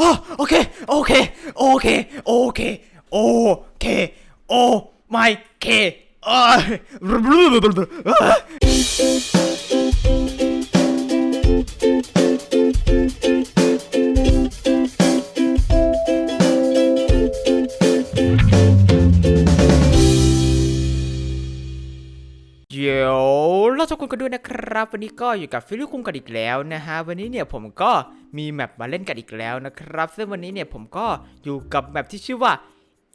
อ๋อโอเค โอเค โอเค โอเค โอเค โอไม่เคเอ้ย คนกันด้วยนะครับ วันนี้ก็อยู่กับฟิลิปคุงกันอีกแล้วนะฮะวันนี้เนี่ยผมก็มีแมปมาเล่นกันอีกแล้วนะครับ ซึ่งวันนี้เนี่ยผมก็อยู่กับแมปที่ชื่อว่า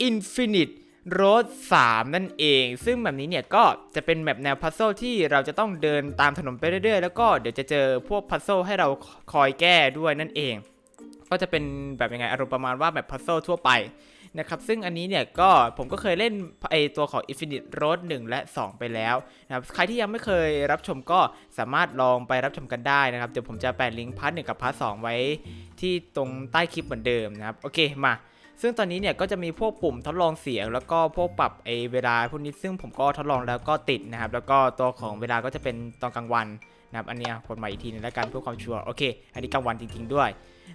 Infinite Road 3 นั่นเอง ซึ่งแบบนี้เนี่ยก็จะเป็นแมปแนวพัซเซิลที่เราจะต้องเดินตามถนนไปเรื่อยๆ แล้วก็เดี๋ยวจะเจอพวกพัซเซิลให้เราคอยแก้ด้วยนั่นเอง ก็จะเป็นแบบยังไงอารมณ์ประมาณว่าแบบพัซเซิลทั่วไป นะครับซึ่งอันนี้เนี่ยก็ผมก็เคยเล่นไอตัวของ Infinite Road 1 และ 2 ไปแล้วนะครับใครที่ยังไม่เคยรับชมก็สามารถลองไปรับชมกันได้นะครับเดี๋ยวผมจะแปะลิงก์พาร์ทหนึ่งกับพาร์ทสไว้ที่ตรงใต้คลิปเหมือนเดิมนะครับโอเคมาซึ่งตอนนี้เนี่ยก็จะมีพวกปุ่มทดลองเสียง แล้วก็พวกปรับไอเวลาพวกนี้ซึ่งผมก็ทดลองแล้วก็ติดนะครับแล้วก็ตัวของเวลาก็จะเป็นตอนกลางวัน นะครับอันนี้กดใหม่อีกทีนึงแล้วกันเพื่อความชัวร์โอเค อันนี้กลางวันจริง ๆ ด้วย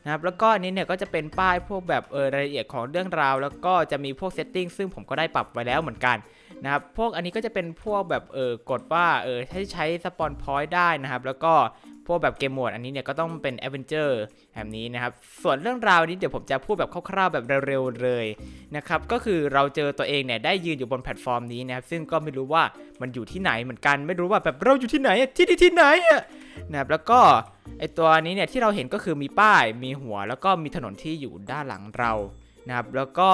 นะครับแล้วก็อันนี้เนี่ยก็จะเป็นป้ายพวกแบบเออรายละเอียดของเรื่องราว แล้วก็จะมีพวกเซตติ้งซึ่งผมก็ได้ปรับไว้แล้วเหมือนกันนะครับพวกอันนี้ก็จะเป็นพวกแบบเออกดว่าเออให้ใช้สปอนพอยต์ได้นะครับแล้วก็ พวกแบบเกมโหมดอันนี้เนี่ยก็ต้องเป็นแอดเวนเจอร์แบบนี้นะครับ ส่วนเรื่องราวนี้เดี๋ยวผมจะพูดแบบคร่าวๆแบบเร็วๆเลยนะครับ ก็คือเราเจอตัวเองเนี่ยได้ยืนอยู่บนแพลตฟอร์มนี้นะครับซึ่งก็ไม่รู้ว่ามันอยู่ที่ไหนเหมือนกันไม่รู้ว่าแบบเราอยู่ที่ไหนอะที่นี่ที่ไหนอะนะครับแล้วก็ไอตัวนี้เนี่ยที่เราเห็นก็คือมีป้ายมีหัว แล้วก็มีถนนที่อยู่ด้านหลังเรานะครับแล้วก็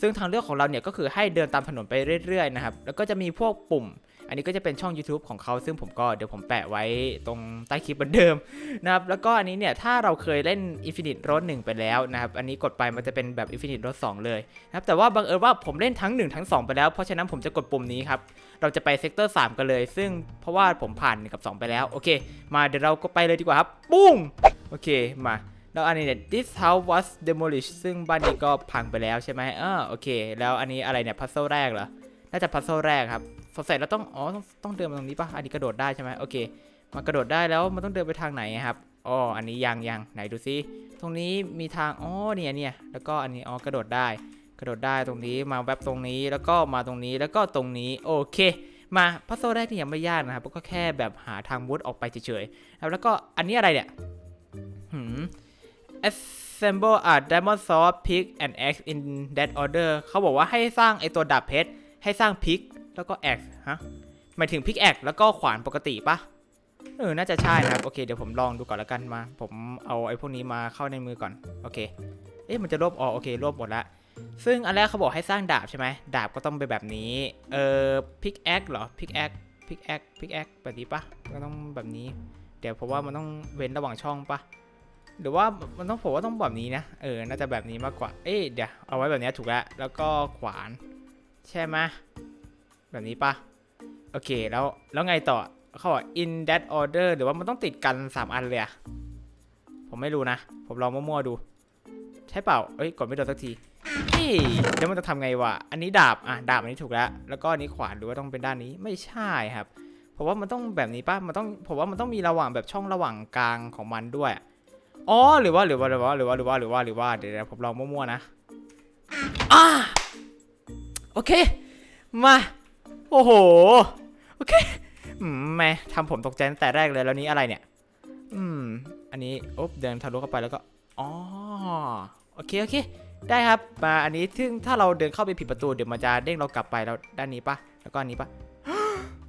ซึ่งทางเลือกของเราเนี่ยก็คือให้เดินตามถนนไปเรื่อยๆนะครับแล้วก็จะมีพวกปุ่ม อันนี้ก็จะเป็นช่อง YouTube ของเขาซึ่งผมก็เดี๋ยวผมแปะไว้ตรงใต้คลิปเหมือนเดิมนะครับแล้วก็อันนี้เนี่ยถ้าเราเคยเล่น Infinite Road 1 ไปแล้วนะครับอันนี้กดไปมันจะเป็นแบบ Infinite Road 2 เลยนะครับแต่ว่าบังเอิญว่าผมเล่นทั้ง 1 ทั้ง 2 ไปแล้ว เพราะฉะนั้นผมจะกดปุ่มนี้ครับเราจะไปเซกเตอร์3กันเลย ซึ่งเพราะว่าผมผ่านกับ 2 ไปแล้วโอเค มาเดี๋ยวเราก็ไปเลยดีกว่าครับปุ้งโอเคมาแล้วอันนี้เนี่ย this house was demolished ซึ่งบ้านนี้ก็พังไปแล้วใช่ไหมเอ่าโอเค แล้วอันนี้อะไรเนี่ยพัซเซิลแรกเหรอ น่าจะพัซเซิลแรกครับ สงสัยเราต้องอ๋อต้องต้องเดินมาตรงนี้ปะอันนี้กระโดดได้ใช่ไหมโอเคมันกระโดดได้แล้วมันต้องเดินไปทางไหนครับอ๋ออันนี้ยังยังไหนดูซิตรงนี้มีทางอ๋อเนี่ยเนี่ยแล้วก็อันนี้อ๋อกระโดดได้ กระโดดได้ตรงนี้มาแวบตรงนี้แล้วก็มาตรงนี้แล้วก็ตรงนี้โอเค มาพัซเซิลแรกนี่ยังไม่ยากนะครับก็แค่แบบหาทางมุดออกไปเฉยๆแล้วก็อันนี้อะไรเนี่ยหืม assemble a diamond sword pick and axe in that order เขาบอกว่าให้สร้างไอตัวดาบเพชรให้สร้างพิก แล้วก็ axe ฮะหมายถึงพิกแอคแล้วก็ขวานปกติปะเออ น่าจะใช่นะครับ โอเค เดี๋ยวผมลองดูก่อนละกันมา ผมเอาไอ้พวกนี้มาเข้าในมือก่อน โอเค เอ๊ะ มันจะรวบอ๋อโอเค รวบหมดละ ซึ่งอันแรกเขาบอกให้สร้างดาบใช่ไหม ดาบก็ต้องเป็นแบบนี้ เออพิกแอคเหรอ พิกแอคพิกแอคพิกแอคแบบนี้ปะก็ต้องแบบนี้ เดี๋ยวผมว่ามันต้องเว้นระหว่างช่องปะหรือว่ามันต้องผมว่าต้องแบบนี้นะ เออ น่าจะแบบนี้มากกว่า เอ๊ะ เดี๋ยว เอาไว้แบบนี้ถูกแล้ว แล้วก็ขวาน ใช่ไหม แบบนี้ปะโอเคแล้วแล้วไงต่อเขาบอก in that order หรือว่ามันต้องติดกัน 3 อันเลยอะผมไม่รู้นะ ผมลองมั่วๆดู ใช่เปล่าเอ้ยกดไม่โดนสักทีเฮ้ยแล้วมันจะทำไงวะอันนี้ดาบอะดาบอันนี้ถูกแล้ว แล้วก็อันนี้ขวานหรือว่าต้องเป็นด้านนี้ไม่ใช่ครับผมว่ามันต้องแบบนี้ป่ะมันต้องผมว่ามันต้องมีระหว่างแบบช่องระหว่างกลางของมันด้วยอ๋อหรือว่าหรือว่าหรือว่าหรือว่าหรือว่าหรือว่าหรือว่าเดี๋ยวผมลองมั่วๆนะอ่าโอเคมา โอ้โห โอเคอืมแม่ทำผมตกใจตั้งแต่แรกเลยแล้วนี้อะไรเนี่ย อืม อันนี้อ๊บเดินทะลุเข้าไปแล้วก็ อ๋อ โอเค โอเค ได้ครับ มา อันนี้ซึ่งถ้าเราเดินเข้าไปผิดประตูเดี๋ยวมันจะเด้งเรากลับไปแล้วด้านนี้ปะแล้วก็อันนี้ปะ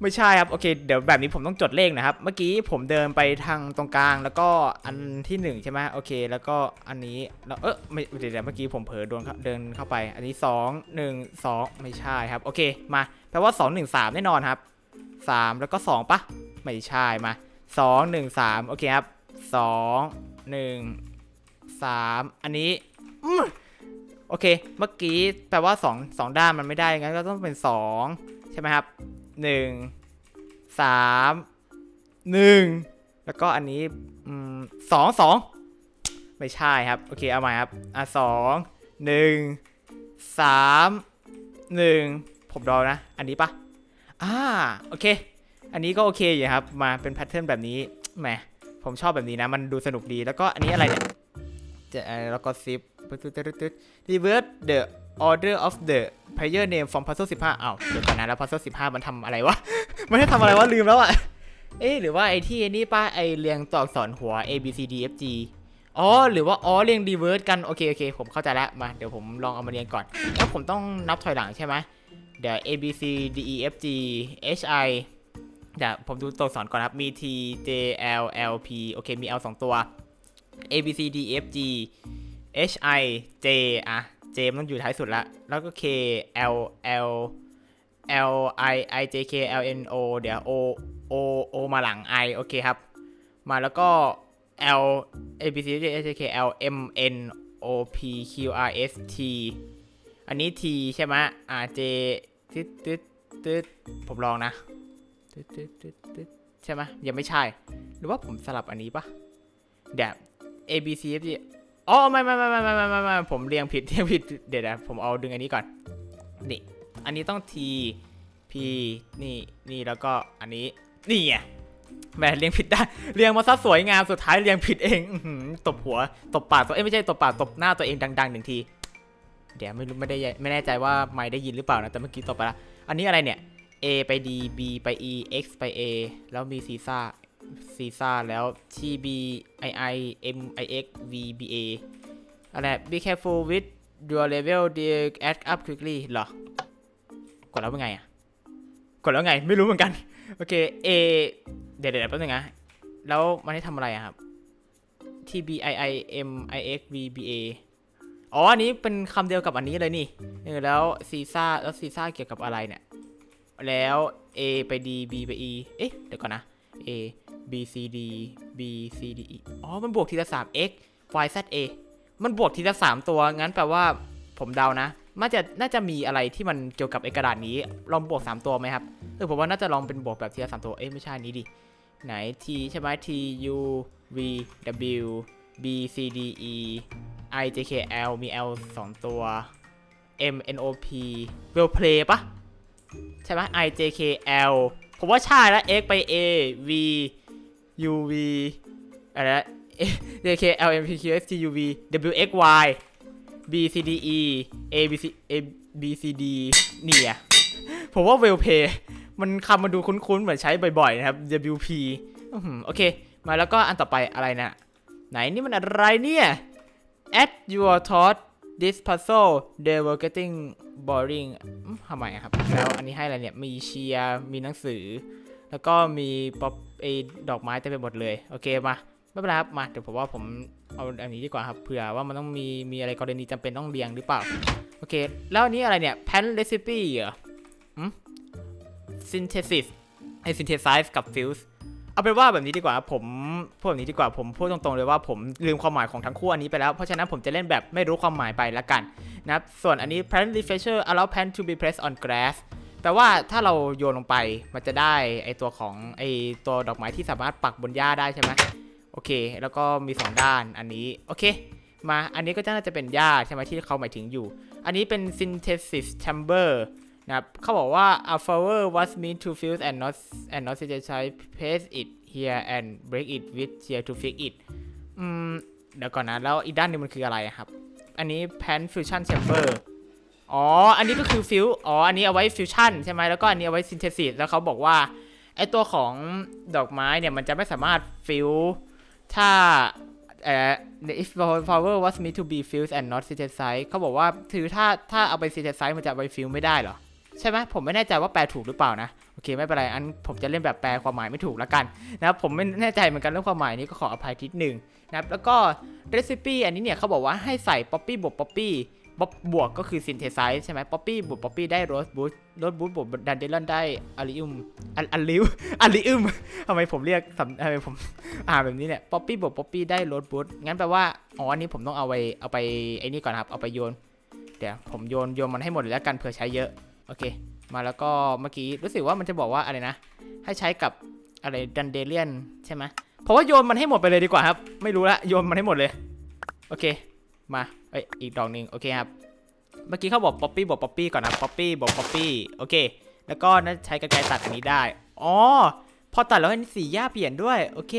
ไม่ใช่ครับโอเคเดี๋ยวแบบนี้ผมต้องจดเลขนะครับ เมื่อกี้ผมเดินไปทางตรงกลางแล้วก็อันที่หนึ่งใช่ไหมโอเค แล้วก็อันนี้แล้วเออไม่เดี๋ยวเมื่อกี้ผมเผลอโดนเดินเข้าไป อันนี้สองหนึ่งสองไม่ใช่ครับโอเคมาแปลว่าสองหนึ่งสามแน่นอนครับสามแล้วก็สองปะไม่ใช่มาสองหนึ่งสามโอเคครับสองหนึ่งสามอันนี้โอเค เมื่อกี้แปลว่าสองสองด้านมันไม่ได้งั้นก็ต้องเป็นสองใช่ไหมครับ หนึ่งสามหนึ่งแล้วก็อันนี้สองสองไม่ใช่ครับ โอเค เอาใหม่ครับ อะสองหนึ่งสามหนึ่งผมรอนะ อันนี้ปะอ่าโอเค อันนี้ก็โอเคอยู่ครับ มาเป็นแพทเทิร์นแบบนี้แหมผมชอบแบบนี้นะ มันดูสนุกดีแล้วก็อันนี้อะไรเนี่ยจะแล้วก็ซิปตึ๊ดตึ๊ดตึ๊ดตึ๊ด reverse the order of the player name from puzzle 15อ้าวเดี๋ยวก่อนนะแล้ว puzzle 15 มันทำอะไรวะ มันให้ทำอะไรวะลืมแล้วอะ เอ๊ะหรือว่าไอ้ที่นี่ป้าไอ้เรียงตัวอักษรหัว A B C D F G อ๋อหรือว่าอ๋อเรียง reverse กันโอเคโอเคผมเข้าใจแล้วมาเดี๋ยวผมลองเอามาเรียงก่อนแล้วผมต้องนับถอยหลังใช่ไหมเดี๋ยว A B C D E F G H I เดี๋ยวผมดูตัวอักษรก่อนครับมี T J L L P โอเคมี L สองตัว A B C D E F G H I J อะ J มันต้องอยู่ท้ายสุดละ แล้วก็ K L L L I I J K L N O เดี๋ยว O O O มาหลัง I โอเคครับ มาแล้วก็ L A B C D H I K L M N O P Q R S T อันนี้ T ใช่ไหมอ่า J ตึ๊ดตึ๊ดตึ๊ดผมลองนะตึ๊ดตึ๊ดตึ๊ดตึ๊ดใช่ไหมยังไม่ใช่ หรือว่าผมสลับอันนี้ปะเดี๋ยว A B C F G อ๋อไม่ไม่ไม่ไม่ไม่ไม่ไม่ผมเรียงผิดเรียงผิดเดี๋ยวนะผมเอาดึงอันนี้ก่อนนี่อันนี้ต้อง T P นี่นี่แล้วก็อันนี้นี่ไงแหมเรียงผิดได้เรียงมาซะสวยงามสุดท้ายเรียงผิดเองตบหัวตบปากตัวเอ้ไม่ใช่ตบปากตบหน้าตัวเองดังๆหนึ่งทีเดี๋ยวไม่รู้ไม่ได้ไม่แน่ใจว่าไม่ได้ยินหรือเปล่านะแต่เมื่อกี้ตบไปละอันนี้อะไรเนี่ย A ไป D B ไป E X ไป A แล้วมีซีซ่า ซีซ่าแล้ว T B I I M I X V B A อะไร be careful with your level they add up quickly เหรอ กดแล้วเป็นไงอะ กดแล้วไง ไม่รู้เหมือนกัน โอเค A เดี๋ยวเดี๋ยวแป๊บนึงนะ แล้วมันให้ทำอะไรอะครับ T B I I M I X V B A อ๋อ อันนี้เป็นคำเดียวกับอันนี้เลยนี่เออแล้วซีซ่า แล้วซีซ่าเกี่ยวกับอะไรเนี่ย แล้ว A ไป D B ไป E เอ๊ะ เดี๋ยวก่อนนะ A B C D B C D E อ๋อ มันบวกทีละ3 x y z a มันบวกทีละ3ตัว งั้นแปลว่าผมเดานะน่าจะน่าจะมีอะไรที่มันเกี่ยวกับไอกระดาษนี้ ลองบวก 3 ตัวไหมครับเออผมว่าน่าจะลองเป็นบวกแบบทีละ3ตัว เอ้ยไม่ใช่นี้ดิ ไหน T ใช่ไหม T U V W B C D E I J K L มี L 2 ตัว M N O P Well Play ปะใช่ไหม I J K L ผมว่าใช่แล้ว X ไป A V U V อะไรนะ J K L M P Q S T U V W X Y B C D E A B C A B C D นี่อะผมว่า Well p a y มันคำมันดูคุ้นๆ เหมือนใช้บ่อยๆ นะครับ W P โอเค มาแล้วก็อันต่อไปอะไรนะ ไหนนี่มันอะไรเนี่ย at your thought this puzzle they were getting boring ทำไมครับ แล้วอันนี้ให้อะไรเนี่ย มีเชียร์ มีหนังสือ แล้วก็มีป๊อป ไอดอกไม้เต็มไปหมดเลยโอเคมาไม่เป็นไรครับมาเดี๋ยวผมว่าผมเอาอันนี้ดีกว่าครับเผื่อว่ามันต้องมีมีอะไรกรณีจำเป็นต้องเรียงหรือเปล่าโอเค แล้วอันนี้อะไรเนี่ย pen recipe เหรออืม synthesis ไอ synthesize กับ fuse เอาเป็นว่าแบบนี้ดีกว่าผมพูดแบบนี้ดีกว่าผมพูดตรงๆเลยว่าผมลืมความหมายของทั้งคู่อันนี้ไปแล้ว เพราะฉะนั้นผมจะเล่นแบบไม่รู้ความหมายไปละกันนะครับส่วนอันนี้ plant refresher allow plant to be pressed on grass แปลว่าถ้าเราโยนลงไปมันจะได้ไอตัวของไอตัวดอกไม้ที่สามารถปักบนหญ้าได้ใช่ไหมโอเค แล้วก็มี 2 ด้านอันนี้โอเคมาอันนี้ก็จะน่าจะเป็นหญ้าใช่ไหมที่เขาหมายถึงอยู่ อันนี้เป็น synthesis chamber นะครับเขาบอกว่า a flower was meant to fuse and not and not synthesize place it here and break it with here to fix it อืมเดี๋ยวก่อนนะ แล้วอีกด้านนึงมันคืออะไรครับ อันนี้ pan fusion chamber อ๋อ อันนี้ก็คือฟิวอ๋อ อันนี้เอาไว้ฟิวชั่นใช่ไหมแล้วก็อันนี้เอาไว้ซินเทซิสแล้วเขาบอกว่าไอตัวของดอกไม้เนี่ยมันจะไม่สามารถฟิวถ้าเอ่อ if flower was meant to be fused and not synthesized เขาบอกว่าถือถ้าถ้าเอาไป synthesize มันจะเอาไปฟิวไม่ได้เหรอ ใช่ไหมผมไม่แน่ใจว่าแปลถูกหรือเปล่านะ โอเคไม่เป็นไรอันผมจะเล่นแบบแปลความหมายไม่ถูกแล้วกันนะครับผมไม่แน่ใจเหมือนกันเรื่องความหมายนี้ก็ขออภัยทีหนึ่งนะครับแล้วก็ recipe อันนี้เนี่ยเขาบอกว่าให้ใส่ poppy บวก poppy บ๊อบบวกก็คือ synthesize ใช่ไหม poppy บวก poppy ได้ rose boost rose boost บวก dandelion ได้ alium อัลลิว alium ทำไมผมเรียกทำไมผมอ่านแบบนี้เนี่ย poppy บวก poppy ได้ rose boost งั้นแปลว่าอ๋ออันนี้ผมต้องเอาไปเอาไปไอ้นี่ก่อนครับเอาไปโยน เดี๋ยวผมโยนโยนมันให้หมดเลยแล้วกันเผื่อใช้เยอะโอเค มาแล้วก็เมื่อกี้รู้สึกว่ามันจะบอกว่าอะไรนะ ให้ใช้กับอะไรดันเดเลียนใช่ไหมเพราะว่าโยนมันให้หมดไปเลยดีกว่าครับ ไม่รู้ละโยนมันให้หมดเลย โอเค มา เอ้ย อีกดอกหนึ่งโอเคครับ เมื่อกี้เขาบอกป๊อปปี้บอกป๊อปปี้ก่อนนะป๊อปปี้บอกป๊อปปี้โอเค แล้วก็น่าใช้กระไกรตัดอันนี้ได้ อ๋อ พอตัดแล้วให้สีหญ้าเปลี่ยนด้วย โอเค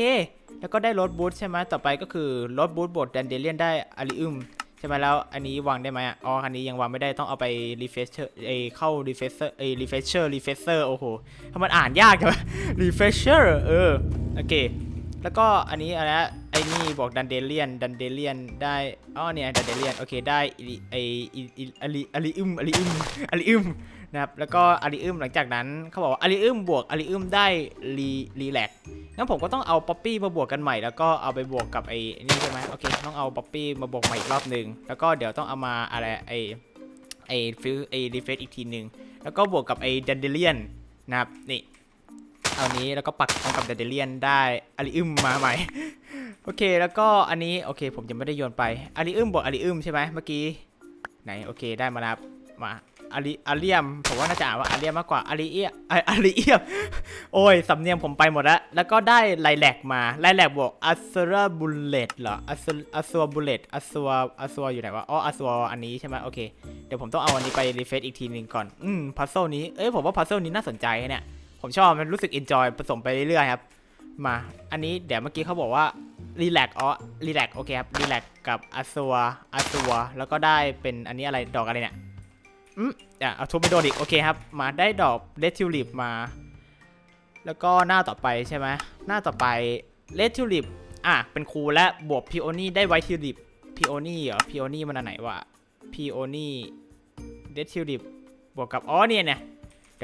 แล้วก็ได้รถบูทใช่ไหมต่อไปก็คือรถบูทบดดันเดเลียนได้อาริอึมใช่ไหมแล้ว อันนี้วางได้ไหมอ๋อ อันนี้ยังวางไม่ได้ต้องเอาไปรีเฟชเชอร์เอเข้ารีเฟชเชอร์เอรีเฟชเชอร์รีเฟชเชอร์โอ้โหถ้ามันอ่านยากจังรีเฟชเชอร์เออ โอเค แล้วก็อันนี้อะไรนะไอ้นี่บอกดันเดเลียนดันเดเลียนได้อ๋อเนี่ยดันเดเลียนโอเคได้อิไอออิอาริอาริอึมอาริอึมอาริอึมนะครับแล้วก็อาริอึมหลังจากนั้นเขาบอกว่าอาริอึมบวกอาริอึมได้รีรีแลกงั้นผมก็ต้องเอาป๊อปปี้มาบวกกันใหม่แล้วก็เอาไปบวกกับไอ้นี่ใช่ไหมโอเคต้องเอาป๊อปปี้มาบวกใหม่อีกรอบหนึ่งแล้วก็เดี๋ยวต้องเอามาอะไรไอไอฟิลไอรีเฟซอีกทีหนึ่งแล้วก็บวกกับไอดันเดเลียนนะครับนี่ เอานี้แล้วก็ปักตรงกับเดเดเลียนได้อาริอึมมาใหม่ โอเคแล้วก็อันนี้โอเค ผมยังไม่ได้โยนไปอาริอึมบอกอาริอึมใช่ไหมเมื่อกี้ไหนโอเคได้มาแล้วมาอาริอาเรียมผมว่าน่าจะอ่านว่าอาเรียมมากกว่าอาริเอียอะอาริเอียมโอ้ยสำเนียงผมไปหมดแล้ว แล้วก็ได้ไลแลกมาไลแลกบวกอัสราบุลเลตเหรออัสอัสวบุลเลตอัสวอัสวอยู่ไหนวะอ๋ออัสวอันนี้ใช่ไหมโอเคเดี๋ยวผมต้องเอาอันนี้ไปรีเฟซอีกทีหนึ่งก่อน อืมพัซเซิลนี้เอ้ยผมว่าพัซเซิลนี้น่าสนใจเนี่ย ผมชอบมันรู้สึก enjoy ผสมไปเรื่อยๆครับ มา อันนี้เดี๋ยวเมื่อกี้เขาบอกว่า relax อ๋อ relax โอเคครับ relax กับอาซัวอาซัวแล้วก็ได้เป็นอันนี้อะไรดอกอะไรเนี่ยอืมอะเอาทูไม่โดนอีกโอเคครับ มาได้ดอก red tulip มา แล้วก็หน้าต่อไปใช่ไหมหน้าต่อไป red tulip อะเป็นครูและบวก peony ได้ white tulip peony เหรอ peony มันอันไหนวะ peony red tulip บวกกับอ๋อเนี่ยเนี่ย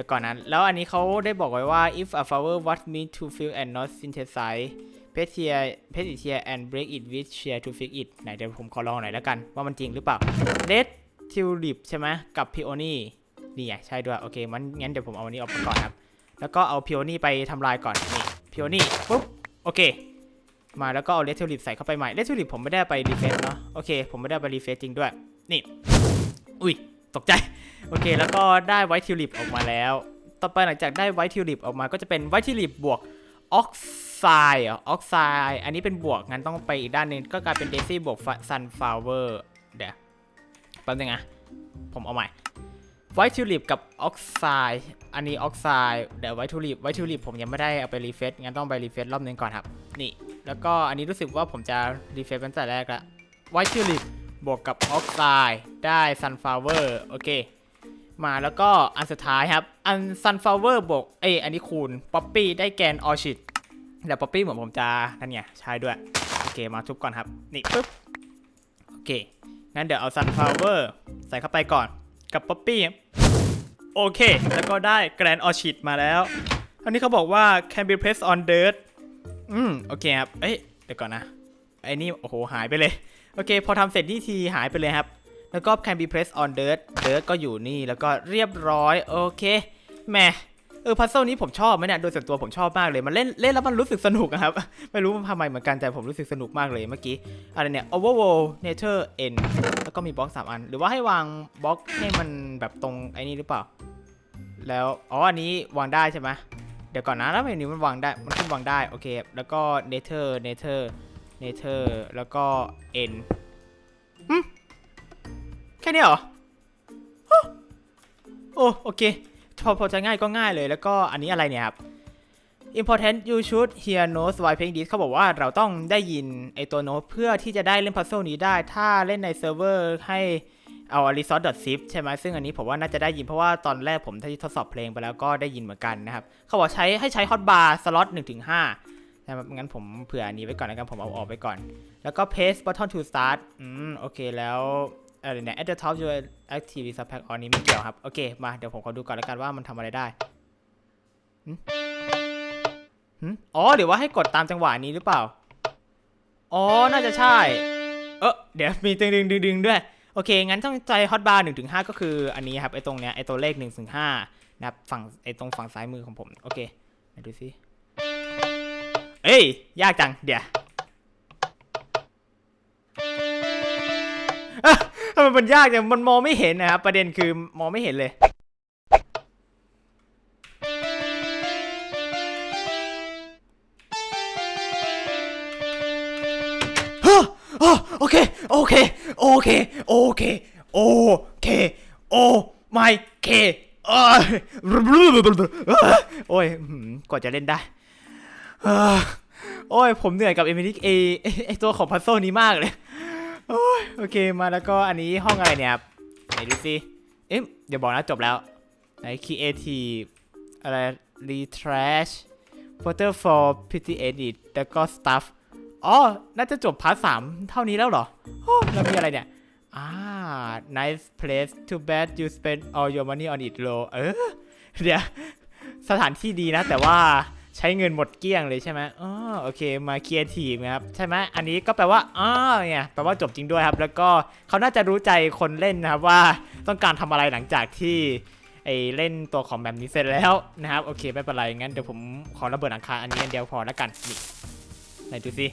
ดี๋ยวก่อนนะแล้วอันนี้เขาได้บอกไว้ว่า if a flower was meant to fill and not synthesize p e t i a p e t i a and break it with shear to fix it ไหนเดี๋ยวผมขอลองหน่อยแล้วกัน ว่ามันจริงหรือเปล่า red tulip ใช่ไหมกับ peony นี่ไงใช่ด้วย โอเคมันงั้นเดี๋ยวผมเอาอันนี้ออกมาก่อนครับ แล้วก็เอา peony ไปทำลายก่อน นี่ peony ปุ๊บ โอเค มาแล้วก็เอา red tulip ใส่เข้าไปใหม่ red tulip ผมไม่ได้ไป refresh เนาะ โอเค ผมไม่ได้ไป refresh จริงด้วย นี่ อุ้ย ตกใจ โอเค แล้วก็ได้ไวท์ทิวลิปออกมาแล้ว ต่อไปหลังจากได้ไวท์ทิวลิปออกมาก็จะเป็นไวท์ทิวลิปบวกออกไซด์ออกไซด์อันนี้เป็นบวกงั้นต้องไปอีกด้านนึงก็กลายเป็นเดซี่บวกซันฟลาวเวอร์เดี๋ยวแป๊บนึงอะผมเอาใหม่ไวท์ทิวลิปกับออกไซด์อันนี้ออกไซด์เดี๋ยวไวท์ทิวลิปไวท์ทิวลิปผมยังไม่ได้เอาไปรีเฟซงั้นต้องไปรีเฟซรอบหนึงก่อนครับ นี่ แล้วก็อันนี้รู้สึกว่าผมจะรีเฟซตั้งแต่แรกละไวท์ทิวลิปบวกกับออกไซด์ได้ซันฟลาวเวอร์โอเค มาแล้วก็อันสุดท้ายครับ อัน sunflower บวกเอยอันนี้คูณป๊อปปี้ได้แกนออชิดแต่ป๊อปปี้เหมือนผมจะนั่นไงใช้ด้วย โอเคมาทุบก่อนครับ นี่ปึ๊บ โอเค งั้นเดี๋ยวเอา sunflower ใส่เข้าไปก่อนกับป๊อปปี้โอเค แล้วก็ได้แกรนออชิดมาแล้ว อันนี้เขาบอกว่า can be pressed on dirt อืม โอเคครับ เอ้ย เดี๋ยวก่อนนะ ไอ้นี่ โอ้โห หายไปเลย โอเค พอทำเสร็จนี่ทีหายไปเลยครับ แล้วก็ can be pressed on dirt dirt ก็อยู่นี่แล้วก็เรียบร้อยโอเคแหมเออพัซเซิลนี้ผมชอบไหมเนี่ยโดยส่วนตัวผมชอบมากเลย มันเล่นเล่นแล้วมันรู้สึกสนุกอะครับ ไม่รู้มันทำไมเหมือนกันแต่ผมรู้สึกสนุกมากเลยเมื่อกี้ อะไรเนี่ย overworld nature end แล้วก็มีบล็อกสามอัน หรือว่าให้วางบล็อกให้มันแบบตรงไอ้นี่หรือเปล่า แล้วอ๋ออันนี้วางได้ใช่ไหมเดี๋ยวก่อนนะแล้วเมนูมันวางได้มันขึ้นวางได้โอเค แล้วก็ nature nature nature แล้วก็ end แค่นี้เหรอ โอ้โอเคพอพอจะง่ายก็ง่ายเลยแล้วก็อันนี้อะไรเนี่ยครับ important you should hear notes while playing this เขาบอกว่าเราต้องได้ยินไอตัวโน้ตเพื่อที่จะได้เล่นพัซเซิลนี้ได้ ถ้าเล่นในเซิร์ฟเวอร์ให้เอา resource.zip ใช่ไหมซึ่งอันนี้ผมว่าน่าจะได้ยินเพราะว่าตอนแรกผมที่ทดสอบเพลงไปแล้วก็ได้ยินเหมือนกันนะครับ เขาบอกใช้ให้ใช้ hotbar slot 1-5นะครับงั้นผมเผื่ออันนี้ไว้ก่อนแล้วกันผมเอาออกไปก่อน แล้วก็ paste button to start อืมโอเคแล้ว อะไรเนี่ย at the top your active is pack อ๋อนี้ไม่เกี่ยวครับ โอเค มาเดี๋ยวผมขอดูก่อนแล้วกันว่ามันทำอะไรได้อ๋อหรือว่าให้กดตามจังหวะนี้หรือเปล่า อ๋อ น่าจะใช่ เออเดี๋ยวมีดึงดึงดึงดึงด้วย โอเค งั้นต้องใจ hotbar 1ถึง5ก็คืออันนี้ครับ ไอ้ตรงเนี้ย ไอ้ตัวเลข1ถึง5นะครับ ฝั่ง ไอ้ตรงฝั่งซ้ายมือของผม โอเคไหนดูซิเอ้ย ยากจัง เดี๋ยว ไมมันยากจังมันมองไม่เห็นนะครับ ประเด็นคือมองไม่เห็นเลยฮะอ๋อโอเค โอเค โอเค โอเค โอเค โอไม่เคเอ้ยโอ้ยหืมกว่าจะเล่นได้เฮ้อโอ้ย ผมเหนื่อยกับเอมิลิกเอไอ้ไอตัวของพัซโซนี้มากเลย โอเคมาแล้วก็อันนี้ห้องอะไรเนี่ยครับไหนดูสิเอ๊ะเดี๋ยวบอกนะจบแล้วไหน creative อะไร retrash photo for pretty edit แล้วก็ stuff อ๋อ น่าจะจบพาร์ทสามเท่านี้แล้วเหรอแล้วมีอะไรเนี่ย อ่า nice place too bad you spend all your money on it low เออ เดี๋ยว สถานที่ดีนะ แต่ว่า ใช้เงินหมดเกลี้ยงเลยใช่ไหมอ๋อโอเค มาเครีเอทีฟนะครับใช่ไหมอันนี้ก็แปลว่าอ๋อเนี่ยแปลว่าจบจริงด้วยครับ แล้วก็เขาน่าจะรู้ใจคนเล่นนะครับว่าต้องการทำอะไรหลังจากที่ไอเล่นตัวของแบบนี้เสร็จแล้วนะครับโอเคไม่เป็นไรงั้นเดี๋ยวผมขอระเบิดหลังคาอันนี้เดียวพอแล้วกันนี่ไหนดูสิ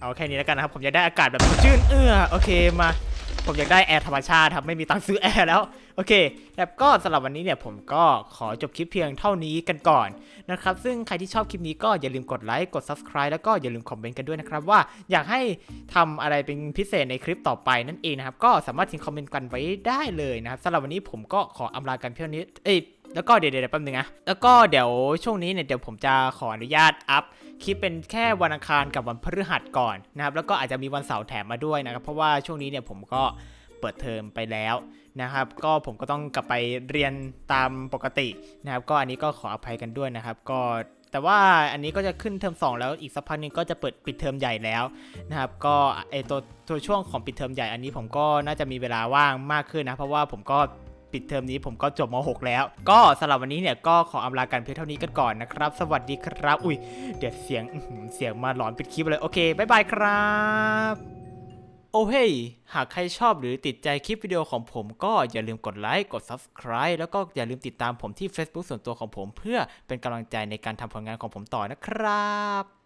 เอาแค่นี้แล้วกันนะครับผมอยากได้อากาศแบบสดชื่นเอื้อโอเคมา ผมอยากได้แอร์ธรรมชาติครับไม่มีตังค์ซื้อแอร์แล้ว โอเคแล้วก็สำหรับวันนี้เนี่ยผมก็ขอจบคลิปเพียงเท่านี้กันก่อนนะครับ ซึ่งใครที่ชอบคลิปนี้ก็อย่าลืมกดไลค์กด subscribe แล้วก็อย่าลืมคอมเมนต์กันด้วยนะครับ ว่าอยากให้ทำอะไรเป็นพิเศษในคลิปต่อไปนั่นเองนะครับก็สามารถทิ้งคอมเมนต์กันไว้ได้เลยนะครับสำหรับวันนี้ผมก็ขออำลากันเพียงนี้เอ้ย แล้วก็เดี๋ยวเดี๋ยวแป๊บนึงนะแล้วก็เดี๋ยวช่วงนี้เนี่ยเดี๋ยวผมจะขออนุญาตอัพคลิปเป็นแค่วันอังคารกับวันพฤหัสก่อนนะครับแล้วก็อาจจะมีวันเสาร์แถมมาด้วยนะครับเพราะว่าช่วงนี้เนี่ยผมก็เปิดเทอมไปแล้วนะครับ ก็ผมก็ต้องกลับไปเรียนตามปกตินะครับ ก็อันนี้ก็ขออภัยกันด้วยนะครับ ก็แต่ว่าอันนี้ก็จะขึ้นเทอม2 แล้วอีกสักพักนึงก็จะเปิดปิดเทอมใหญ่แล้วนะครับ ก็ไอตัวตัวช่วงของปิดเทอมใหญ่อันนี้ผมก็น่าจะมีเวลาว่างมากขึ้นนะ เพราะว่าผมก็ ปิดเทอมนี้ผมก็จบม .6 แล้ว ก็สำหรับวันนี้เนี่ยก็ขออำลากันเพียงเท่านี้กันก่อนนะครับ สวัสดีครับ อุ้ยเดี๋ยวเสียงเสียงมาหลอนปิดคลิปเลย โอเคบ๊ายบายครับโอ้เฮ้ยหากใครชอบหรือติดใจคลิปวิดีโอของผมก็อย่าลืมกดไลค์ กด Subscribe แล้วก็อย่าลืมติดตามผมที่ Facebook ส่วนตัวของผม เพื่อเป็นกำลังใจในการทำผลงานของผมต่อนะครับ